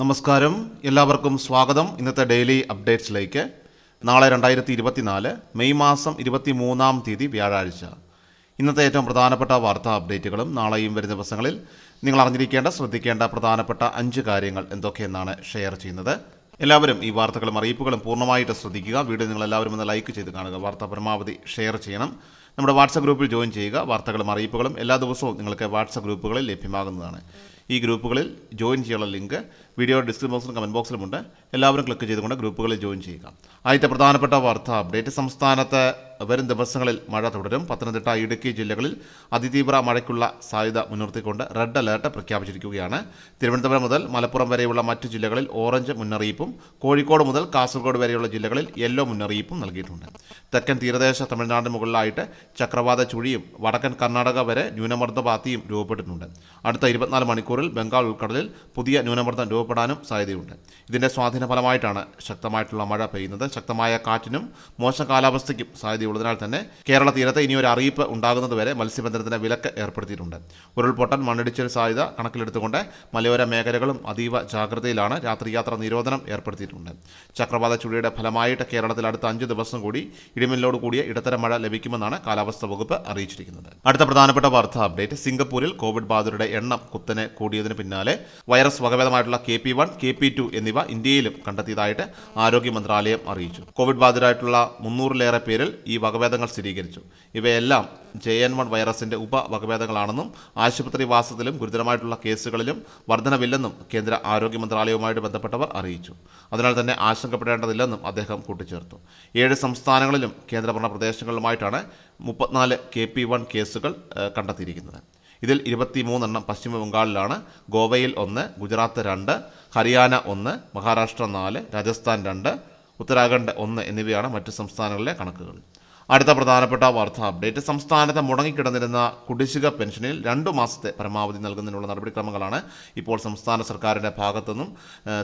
നമസ്കാരം. എല്ലാവർക്കും സ്വാഗതം. ഇന്നത്തെ ഡെയിലി അപ്ഡേറ്റ്സിലേക്ക്. നാളെ രണ്ടായിരത്തി ഇരുപത്തിനാല് മെയ് മാസം ഇരുപത്തി മൂന്നാം തീയതി വ്യാഴാഴ്ച. ഇന്നത്തെ ഏറ്റവും പ്രധാനപ്പെട്ട വാർത്താ അപ്ഡേറ്റുകളും നാളെയും വരുന്ന ദിവസങ്ങളിൽ നിങ്ങൾ അറിഞ്ഞിരിക്കേണ്ട ശ്രദ്ധിക്കേണ്ട പ്രധാനപ്പെട്ട അഞ്ച് കാര്യങ്ങൾ എന്തൊക്കെയെന്നാണ് ഷെയർ ചെയ്യുന്നത്. എല്ലാവരും ഈ വാർത്തകളും അറിയിപ്പുകളും പൂർണമായിട്ട് ശ്രദ്ധിക്കുക. വീഡിയോ നിങ്ങൾ എല്ലാവരും ഒന്ന് ലൈക്ക് ചെയ്ത് കാണുക. വാർത്ത പരമാവധി ഷെയർ ചെയ്യണം. നമ്മുടെ വാട്സപ്പ് ഗ്രൂപ്പിൽ ജോയിൻ ചെയ്യുക. വാർത്തകളും അറിയിപ്പുകളും എല്ലാ ദിവസവും നിങ്ങൾക്ക് വാട്സപ്പ് ഗ്രൂപ്പുകളിൽ ലഭ്യമാകുന്നതാണ്. ഈ ഗ്രൂപ്പുകളിൽ ജോയിൻ ചെയ്യാനുള്ള ലിങ്ക് വീഡിയോ ഡിസ്ക്രിപ്ഷൻ ബോക്സിലും കമന്റ് ബോക്സിലുമുണ്ട് എല്ലാവരും ക്ലിക്ക് ചെയ്തുകൊണ്ട് ഗ്രൂപ്പുകളിൽ ജോയിൻ ചെയ്യുക. ആദ്യത്തെ പ്രധാനപ്പെട്ട വാർത്ത അപ്ഡേറ്റ്. സംസ്ഥാനത്ത് വരും ദിവസങ്ങളിൽ മഴ തുടരും. പത്തനംതിട്ട ഇടുക്കി ജില്ലകളിൽ അതിതീവ്ര മഴയ്ക്കുള്ള സാധ്യത മുൻനിർത്തിക്കൊണ്ട് റെഡ് അലേർട്ട് പ്രഖ്യാപിച്ചിരിക്കുകയാണ്. തിരുവനന്തപുരം മുതൽ മലപ്പുറം വരെയുള്ള മറ്റു ജില്ലകളിൽ ഓറഞ്ച് മുന്നറിയിപ്പും കോഴിക്കോട് മുതൽ കാസർഗോഡ് വരെയുള്ള ജില്ലകളിൽ യെല്ലോ മുന്നറിയിപ്പും നൽകിയിട്ടുണ്ട്. തെക്കൻ തീരദേശ തമിഴ്നാടിന് മുകളിലായിട്ട് ചക്രവാത ചുഴിയും വടക്കൻ കർണാടക വരെ ന്യൂനമർദ്ദ പാത്തിയും രൂപപ്പെട്ടിട്ടുണ്ട്. അടുത്ത ഇരുപത്തിനാല് മണിക്കൂറിൽ ബംഗാൾ ഉൾക്കടലിൽ പുതിയ ന്യൂനമർദ്ദം രൂപപ്പെടാനും സാധ്യതയുണ്ട്. ഇതിന്റെ സ്വാധീന ഫലമായിട്ടാണ് ശക്തമായിട്ടുള്ള മഴ പെയ്യുന്നത്. ശക്തമായ കാറ്റിനും മോശം കാലാവസ്ഥയ്ക്കും സാധ്യതയുള്ളതിനാൽ തന്നെ കേരള തീരത്ത് ഇനി ഒരു അറിയിപ്പ് ഉണ്ടാകുന്നതുവരെ മത്സ്യബന്ധനത്തിന് വിലക്ക് ഏർപ്പെടുത്തിയിട്ടുണ്ട്. ഉരുൾപൊട്ടൽ മണ്ണിടിച്ചിൽ സാധ്യത കണക്കിലെടുത്തുകൊണ്ട് മലയോര മേഖലകളും അതീവ ജാഗ്രതയിലാണ് രാത്രിയാത്ര നിരോധനം ഏർപ്പെടുത്തിയിട്ടുണ്ട്. ചക്രവാത ചുഴിയുടെ ഫലമായിട്ട് കേരളത്തിൽ അടുത്ത അഞ്ച് ദിവസം കൂടി ഇടിമിന്നലോട് കൂടിയ ഇടത്തരം മഴ ലഭിക്കുമെന്നാണ് കാലാവസ്ഥാ വകുപ്പ് അറിയിച്ചിരിക്കുന്നത്. അടുത്ത പ്രധാനപ്പെട്ട വാർത്താ അപ്ഡേറ്റ് സിംഗപ്പൂരിൽ കോവിഡ് ബാധിതരുടെ എണ്ണം കുത്തനെ കൂടിയതിന് പിന്നാലെ virus വകഭേദമായിട്ടുള്ള K P one K P two എന്നിവ ഇന്ത്യയിലും കണ്ടെത്തിയതായിട്ട് ആരോഗ്യ മന്ത്രാലയം അറിയിച്ചു. കോവിഡ് ബാധിതരായിട്ടുള്ള മുന്നൂറിലേറെ പേരിൽ ഈ വകഭേദങ്ങൾ സ്ഥിരീകരിച്ചു. ഇവയെല്ലാം ജെ എൻ വൺ വൈറസിന്റെ ഉപവകഭേദങ്ങളാണെന്നും ആശുപത്രി വാസത്തിലും ഗുരുതരമായിട്ടുള്ള കേസുകളിലും വർധനവില്ലെന്നും കേന്ദ്ര ആരോഗ്യ മന്ത്രാലയവുമായിട്ട് ബന്ധപ്പെട്ടവർ അറിയിച്ചു. അതിനാൽ തന്നെ ആശങ്കപ്പെടേണ്ടതില്ലെന്നും അദ്ദേഹം കൂട്ടിച്ചേർത്തു. ഏഴ് സംസ്ഥാനങ്ങളിലും കേന്ദ്രഭരണ പ്രദേശങ്ങളിലുമായിട്ടാണ് മുപ്പത്തിനാല് കെ പി വൺ കേസുകൾ കണ്ടെത്തിയിരിക്കുന്നത്. ഇതിൽ ഇരുപത്തിമൂന്നെണ്ണം പശ്ചിമ ബംഗാളിലാണ്. ഗോവയിൽ ഒന്ന് ഗുജറാത്ത് രണ്ട് ഹരിയാന ഒന്ന് മഹാരാഷ്ട്ര നാല് രാജസ്ഥാൻ രണ്ട് ഉത്തരാഖണ്ഡ് ഒന്ന് എന്നിവയാണ് മറ്റ് സംസ്ഥാനങ്ങളിലെ കണക്കുകൾ. അടുത്ത പ്രധാനപ്പെട്ട വാർത്താ അപ്ഡേറ്റ്. സംസ്ഥാനത്ത് മുടങ്ങിക്കിടന്നിരുന്ന കുടിശ്ശിക പെൻഷനിൽ രണ്ടു മാസത്തെ പരമാവധി നൽകുന്നതിനുള്ള നടപടിക്രമങ്ങളാണ് ഇപ്പോൾ സംസ്ഥാന സർക്കാരിന്റെ ഭാഗത്തുനിന്നും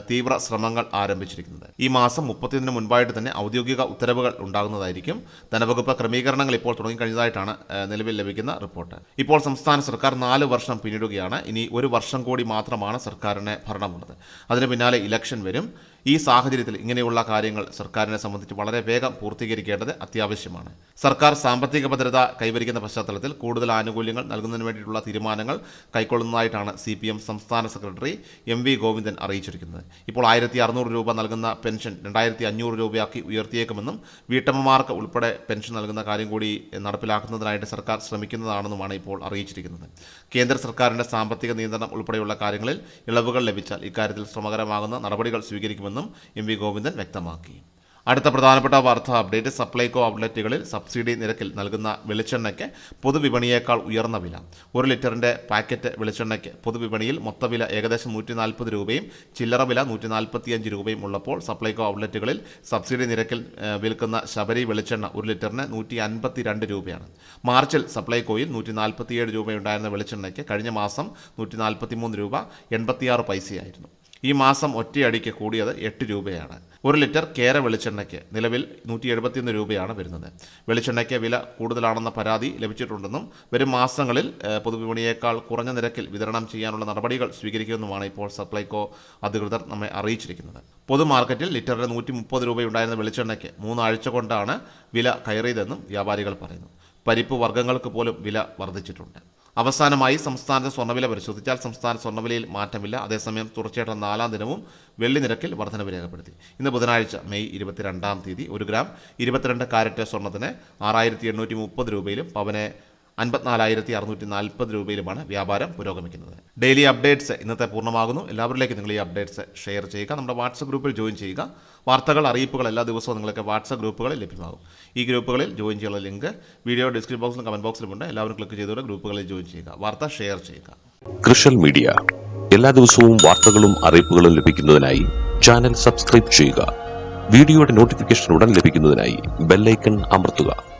തീവ്ര ശ്രമങ്ങൾ ആരംഭിച്ചിരിക്കുന്നത്. ഈ മാസം മുപ്പത്തിയൊന്നിന് മുൻപായിട്ട് തന്നെ ഔദ്യോഗിക ഉത്തരവുകൾ ഉണ്ടാകുന്നതായിരിക്കും. ധനവകുപ്പ് ക്രമീകരണങ്ങൾ ഇപ്പോൾ തുടങ്ങിക്കഴിഞ്ഞതായിട്ടാണ് നിലവിൽ ലഭിക്കുന്ന റിപ്പോർട്ട്. ഇപ്പോൾ സംസ്ഥാന സർക്കാർ നാല് വർഷം പിന്നിടുകയാണ്. ഇനി ഒരു വർഷം കൂടി മാത്രമാണ് സർക്കാരിന് ഭരണമുള്ളത്. അതിന് പിന്നാലെ ഇലക്ഷൻ വരും. ഈ സാഹചര്യത്തിൽ ഇങ്ങനെയുള്ള കാര്യങ്ങൾ സർക്കാരിനെ സംബന്ധിച്ച് വളരെ വേഗം പൂർത്തീകരിക്കേണ്ടത് അത്യാവശ്യമാണ്. സർക്കാർ സാമ്പത്തിക ഭദ്രത കൈവരിക്കുന്ന പശ്ചാത്തലത്തിൽ കൂടുതൽ ആനുകൂല്യങ്ങൾ നൽകുന്നതിന് വേണ്ടിയിട്ടുള്ള തീരുമാനങ്ങൾ കൈക്കൊള്ളുന്നതായിട്ടാണ് സി പി എം സംസ്ഥാന സെക്രട്ടറി എം വി ഗോവിന്ദൻ അറിയിച്ചിരിക്കുന്നത്. ഇപ്പോൾ ആയിരത്തി അറുന്നൂറ് രൂപ നൽകുന്ന പെൻഷൻ രണ്ടായിരത്തി അഞ്ഞൂറ് രൂപയാക്കി ഉയർത്തിയേക്കുമെന്നും വീട്ടമ്മമാർക്ക് ഉൾപ്പെടെ പെൻഷൻ നൽകുന്ന കാര്യം കൂടി നടപ്പിലാക്കുന്നതിനായിട്ട് സർക്കാർ ശ്രമിക്കുന്നതാണെന്നുമാണ് ഇപ്പോൾ അറിയിച്ചിരിക്കുന്നത്. കേന്ദ്ര സർക്കാരിന്റെ സാമ്പത്തിക നിയന്ത്രണം ഉൾപ്പെടെയുള്ള കാര്യങ്ങളിൽ ഇളവുകൾ ലഭിച്ചാൽ ഇക്കാര്യത്തിൽ ശ്രമകരമാകുന്ന നടപടികൾ സ്വീകരിക്കുമെന്നും എം വി ഗോവിന്ദൻ വ്യക്തമാക്കി. അടുത്ത പ്രധാനപ്പെട്ട വാർത്ത അപ്ഡേറ്റ് സപ്ലൈകോ ഔട്ട്ലെറ്റുകളിൽ സബ്സിഡി നിരക്കിൽ നൽകുന്ന വെളിച്ചെണ്ണയ്ക്ക് പൊതുവിപണിയേക്കാൾ ഉയർന്ന വില. ഒരു ലിറ്ററിന്റെ പാക്കറ്റ് വെളിച്ചെണ്ണയ്ക്ക് പൊതുവിപണിയിൽ മൊത്തവില ഏകദേശം നൂറ്റി നാൽപ്പത് രൂപയും ചില്ലറ വില നൂറ്റി നാൽപ്പത്തിയഞ്ച് രൂപയും ഉള്ളപ്പോൾ സപ്ലൈകോ ഔട്ട്ലെറ്റുകളിൽ സബ്സിഡി നിരക്കിൽ വിൽക്കുന്ന ശബരി വെളിച്ചെണ്ണ ഒരു ലിറ്ററിന് നൂറ്റി അൻപത്തി രണ്ട് രൂപയാണ്. മാർച്ചിൽ സപ്ലൈകോയിൽ നൂറ്റി നാൽപ്പത്തിയേഴ് രൂപയുണ്ടായിരുന്ന വെളിച്ചെണ്ണയ്ക്ക് കഴിഞ്ഞ മാസം നൂറ്റി നാൽപ്പത്തിമൂന്ന് രൂപ എൺപത്തിയാറ് പൈസയായിരുന്നു. ഈ മാസം ഒറ്റയടിക്ക് കൂടിയത് എട്ട് രൂപയാണ്. ഒരു ലിറ്റർ കേര വെളിച്ചെണ്ണയ്ക്ക് നിലവിൽ നൂറ്റി എഴുപത്തിയൊന്ന് രൂപയാണ് വരുന്നത്. വെളിച്ചെണ്ണയ്ക്ക് വില കൂടുതലാണെന്ന പരാതി ലഭിച്ചിട്ടുണ്ടെന്നും വരും മാസങ്ങളിൽ പൊതുവിപണിയേക്കാൾ കുറഞ്ഞ നിരക്കിൽ വിതരണം ചെയ്യാനുള്ള നടപടികൾ സ്വീകരിക്കുമെന്നുമാണ് ഇപ്പോൾ സപ്ലൈകോ അധികൃതർ നമ്മെ അറിയിച്ചിരിക്കുന്നത്. പൊതുമാർക്കറ്റിൽ ലിറ്ററിന് നൂറ്റി മുപ്പത് രൂപയുണ്ടായിരുന്ന വെളിച്ചെണ്ണയ്ക്ക് മൂന്നാഴ്ച കൊണ്ടാണ് വില കയറിയതെന്നും വ്യാപാരികൾ പറയുന്നു. പരിപ്പ് വർഗങ്ങൾക്ക് പോലും വില വർദ്ധിച്ചിട്ടുണ്ട്. അവസാനമായി സംസ്ഥാനത്തെ സ്വർണവില പരിശോധിച്ചാൽ സംസ്ഥാന സ്വർണവിലയിൽ മാറ്റമില്ല. അതേസമയം തുടർച്ചയായിട്ട് നാലാം ദിനവും വെള്ളി നിരക്കിൽ വർധനവ് രേഖപ്പെടുത്തി. ഇന്ന് ബുധനാഴ്ച മെയ് ഇരുപത്തിരണ്ടാം തീയതി ഒരു ഗ്രാം ഇരുപത്തിരണ്ട് കാരറ്റ് സ്വർണത്തിന് ആറായിരത്തി എണ്ണൂറ്റി മുപ്പത് രൂപയിലും പവന് അൻപത്തിനാലായിരത്തി അറുന്നൂറ്റി നാൽപ്പത് രൂപയിലുമാണ് വ്യാപാരം പുരോഗമിക്കുന്നത്. ഡെയിലി അപ്ഡേറ്റ്സ് ഇന്നത്തെ പൂർണമാകുന്നു. എല്ലാവരിലേക്കും നിങ്ങൾ ഈ അപ്ഡേറ്റ്സ് ഷെയർ ചെയ്യുക. നമ്മുടെ വാട്സപ്പ് ഗ്രൂപ്പിൽ ജോയിൻ ചെയ്യുക. വാർത്തകൾ അറിയിപ്പുകൾ എല്ലാ ദിവസവും നിങ്ങൾക്ക് വാട്സപ്പ് ഗ്രൂപ്പുകളിൽ ലഭ്യമാകും. ഈ ഗ്രൂപ്പുകളിൽ ജോയിൻ ചെയ്യാനുള്ള ലിങ്ക് വീഡിയോ ഡിസ്ക്രിപ്ഷൻ ബോക്സിലും കമന്റ് ബോക്സിലുമുണ്ട് എല്ലാവരും ക്ലിക്ക് ചെയ്തുകൊണ്ട് ഗ്രൂപ്പുകളിൽ ജോയിൻ ചെയ്യുക. വാർത്ത ഷെയർ ചെയ്യുക. കൃഷൽ മീഡിയ എല്ലാ ദിവസവും വാർത്തകളും അറിയിപ്പുകളും ലഭിക്കുന്നതിനായി ചാനൽ സബ്സ്ക്രൈബ് ചെയ്യുക. വീഡിയോയുടെ നോട്ടിഫിക്കേഷൻ ഉടൻ ലഭിക്കുന്നതിനായി ബെല്ലൈക്കൺ അമർത്തുക.